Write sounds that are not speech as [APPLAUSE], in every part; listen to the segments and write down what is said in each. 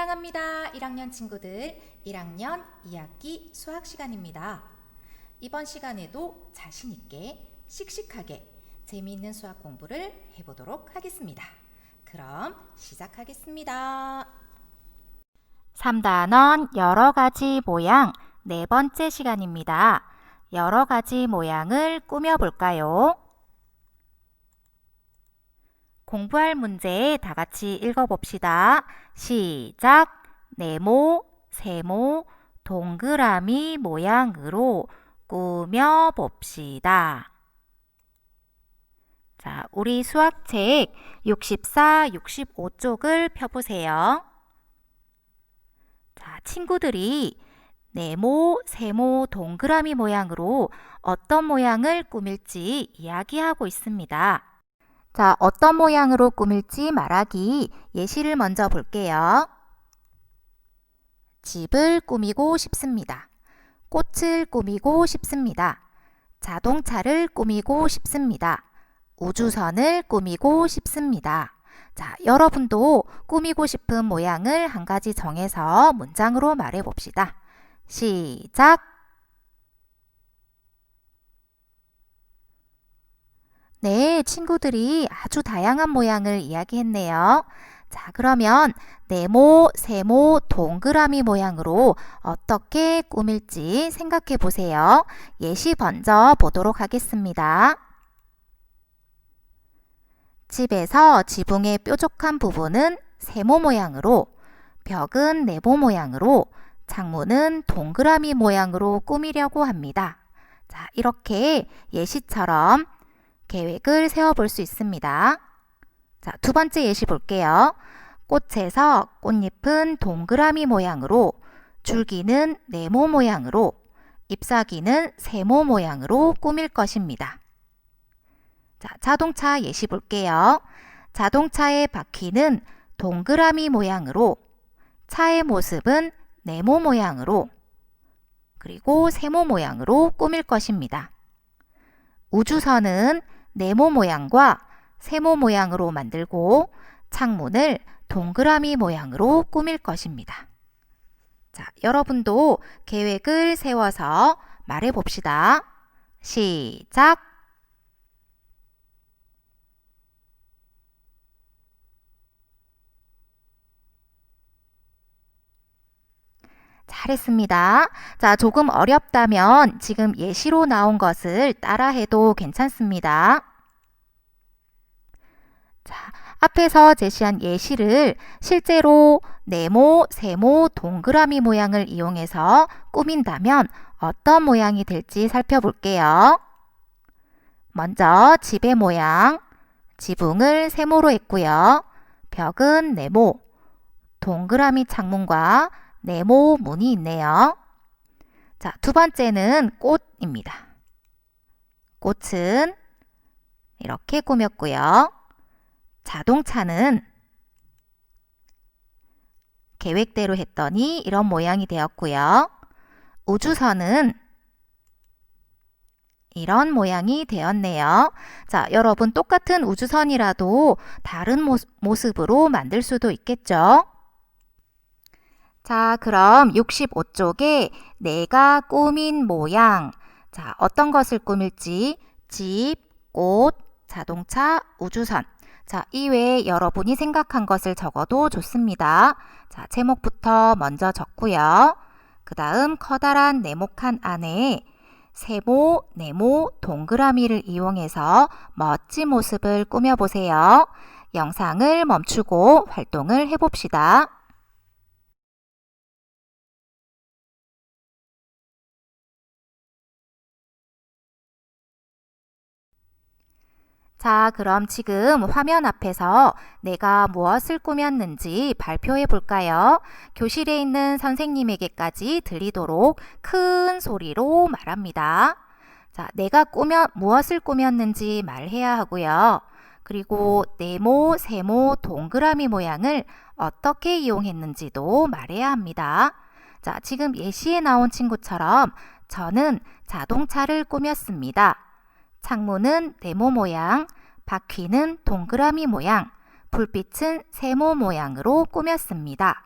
사랑합니다. 1학년 친구들, 1학년 2학기 수학 시간입니다. 이번 시간에도 자신있게, 씩씩하게, 재미있는 수학 공부를 해보도록 하겠습니다. 그럼 시작하겠습니다. 3단원 여러 가지 모양 네 번째 시간입니다. 여러 가지 모양을 꾸며볼까요? 공부할 문제 다 같이 읽어봅시다. 시작. 네모, 세모, 동그라미 모양으로 꾸며봅시다. 자, 우리 수학책 64, 65쪽을 펴보세요. 자, 친구들이 네모, 세모, 동그라미 모양으로 어떤 모양을 꾸밀지 이야기하고 있습니다. 자, 어떤 모양으로 꾸밀지 말하기 예시를 먼저 볼게요. 집을 꾸미고 싶습니다. 꽃을 꾸미고 싶습니다. 자동차를 꾸미고 싶습니다. 우주선을 꾸미고 싶습니다. 자, 여러분도 꾸미고 싶은 모양을 한 가지 정해서 문장으로 말해 봅시다. 시작. 네, 친구들이 아주 다양한 모양을 이야기했네요. 자, 그러면 네모, 세모, 동그라미 모양으로 어떻게 꾸밀지 생각해 보세요. 예시 먼저 보도록 하겠습니다. 집에서 지붕의 뾰족한 부분은 세모 모양으로, 벽은 네모 모양으로, 창문은 동그라미 모양으로 꾸미려고 합니다. 자, 이렇게 예시처럼 계획을 세워볼 수 있습니다. 자, 두 번째 예시 볼게요. 꽃에서 꽃잎은 동그라미 모양으로, 줄기는 네모 모양으로, 잎사귀는 세모 모양으로 꾸밀 것입니다. 자, 자동차 예시 볼게요. 자동차의 바퀴는 동그라미 모양으로, 차의 모습은 네모 모양으로, 그리고 세모 모양으로 꾸밀 것입니다. 우주선은 네모 모양과 세모 모양으로 만들고 창문을 동그라미 모양으로 꾸밀 것입니다. 자, 여러분도 계획을 세워서 말해 봅시다. 시작! 잘했습니다. 자, 조금 어렵다면 지금 예시로 나온 것을 따라해도 괜찮습니다. 자, 앞에서 제시한 예시를 실제로 네모, 세모, 동그라미 모양을 이용해서 꾸민다면 어떤 모양이 될지 살펴볼게요. 먼저 집의 모양, 지붕을 세모로 했고요. 벽은 네모, 동그라미 창문과 네모 문이 있네요. 자, 두 번째는 꽃입니다. 꽃은 이렇게 꾸몄고요. 자동차는 계획대로 했더니 이런 모양이 되었고요. 우주선은 이런 모양이 되었네요. 자, 여러분 똑같은 우주선이라도 다른 모습으로 만들 수도 있겠죠? 자, 그럼 65쪽에 내가 꾸민 모양. 자, 어떤 것을 꾸밀지 집, 꽃, 자동차, 우주선. 자, 이외에 여러분이 생각한 것을 적어도 좋습니다. 자, 제목부터 먼저 적고요. 그 다음 커다란 네모칸 안에 세모, 네모, 동그라미를 이용해서 멋진 모습을 꾸며보세요. 영상을 멈추고 활동을 해봅시다. 자, 그럼 지금 화면 앞에서 내가 무엇을 꾸몄는지 발표해 볼까요? 교실에 있는 선생님에게까지 들리도록 큰 소리로 말합니다. 자, 내가 꾸며, 무엇을 꾸몄는지 말해야 하고요. 그리고 네모, 세모, 동그라미 모양을 어떻게 이용했는지도 말해야 합니다. 자, 지금 예시에 나온 친구처럼 저는 자동차를 꾸몄습니다. 창문은 네모 모양, 바퀴는 동그라미 모양, 불빛은 세모 모양으로 꾸몄습니다.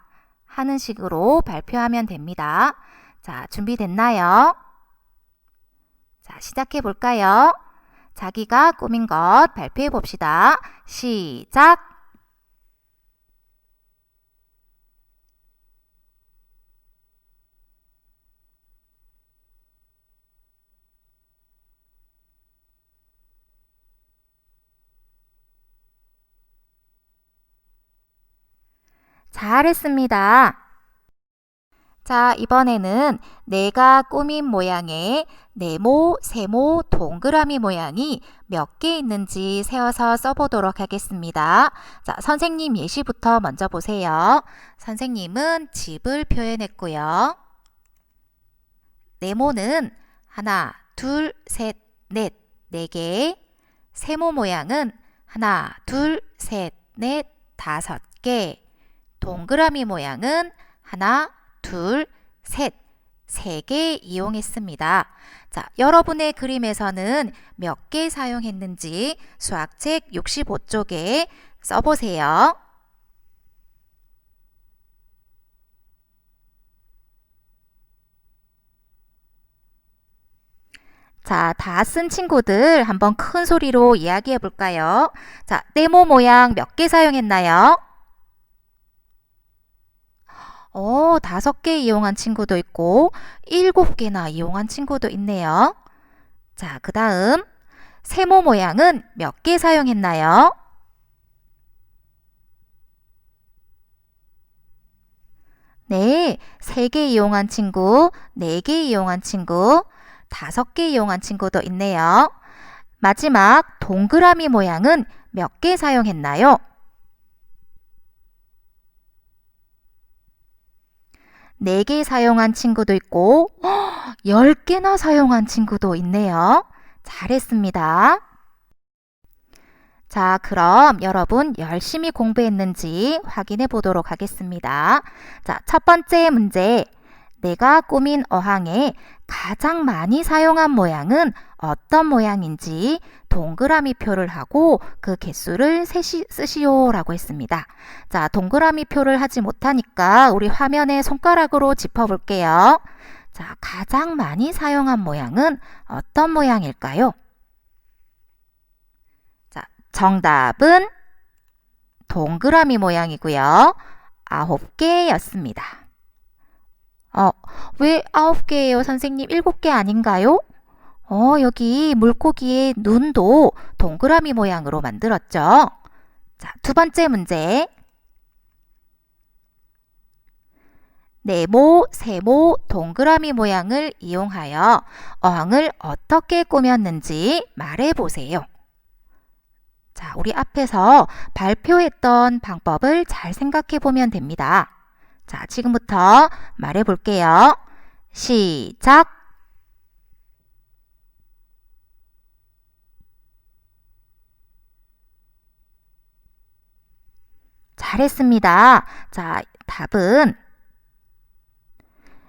하는 식으로 발표하면 됩니다. 자, 준비됐나요? 자, 시작해 볼까요? 자기가 꾸민 것 발표해 봅시다. 시작! 잘했습니다. 자, 이번에는 내가 꾸민 모양의 네모, 세모, 동그라미 모양이 몇 개 있는지 세어서 써보도록 하겠습니다. 자, 선생님 예시부터 먼저 보세요. 선생님은 집을 표현했고요. 네모는 하나, 둘, 셋, 넷, 네 개. 세모 모양은 하나, 둘, 셋, 넷, 다섯 개. 동그라미 모양은 하나, 둘, 셋, 세 개 이용했습니다. 자, 여러분의 그림에서는 몇 개 사용했는지 수학책 65쪽에 써보세요. 자, 다 쓴 친구들 한번 큰 소리로 이야기해 볼까요? 자, 네모 모양 몇 개 사용했나요? 어, 다섯 개 이용한 친구도 있고, 일곱 개나 이용한 친구도 있네요. 자, 그 다음, 세모 모양은 몇 개 사용했나요? 네, 세 개 이용한 친구, 네 개 이용한 친구, 다섯 개 이용한 친구도 있네요. 마지막, 동그라미 모양은 몇 개 사용했나요? 네개 사용한 친구도 있고, [GASPS] 10개나 사용한 친구도 있네요. 잘했습니다. 자, 그럼 여러분 열심히 공부했는지 확인해 보도록 하겠습니다. 자, 첫 번째 문제. 내가 꾸민 어항에 가장 많이 사용한 모양은 어떤 모양인지 동그라미 표를 하고 그 개수를 세시, 쓰시오 라고 했습니다. 자, 동그라미 표를 하지 못하니까 우리 화면에 손가락으로 짚어볼게요. 자, 가장 많이 사용한 모양은 어떤 모양일까요? 자, 정답은 동그라미 모양이고요. 아홉 개였습니다. 어, 왜 아홉 개예요, 선생님? 일곱 개 아닌가요? 어, 여기 물고기의 눈도 동그라미 모양으로 만들었죠? 자, 두 번째 문제. 네모, 세모, 동그라미 모양을 이용하여 어항을 어떻게 꾸몄는지 말해 보세요. 자, 우리 앞에서 발표했던 방법을 잘 생각해 보면 됩니다. 자, 지금부터 말해 볼게요. 시작! 잘했습니다. 자, 답은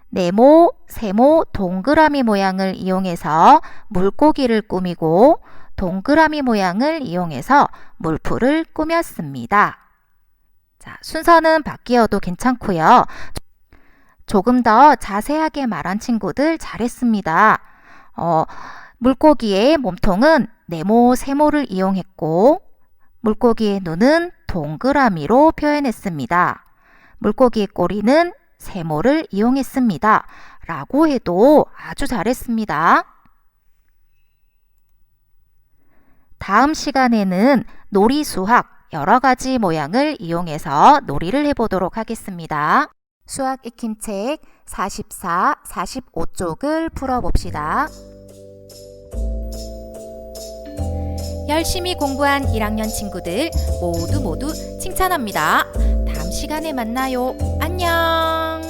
네모, 세모, 동그라미 모양을 이용해서 물고기를 꾸미고 동그라미 모양을 이용해서 물풀을 꾸몄습니다. 자, 순서는 바뀌어도 괜찮고요. 조금 더 자세하게 말한 친구들 잘했습니다. 어, 물고기의 몸통은 네모, 세모를 이용했고 물고기의 눈은 동그라미로 표현했습니다. 물고기의 꼬리는 세모를 이용했습니다. 라고 해도 아주 잘했습니다. 다음 시간에는 놀이 수학 여러 가지 모양을 이용해서 놀이를 해보도록 하겠습니다. 수학 익힘책 44, 45쪽을 풀어봅시다. 열심히 공부한 1학년 친구들 모두 모두 칭찬합니다. 다음 시간에 만나요. 안녕!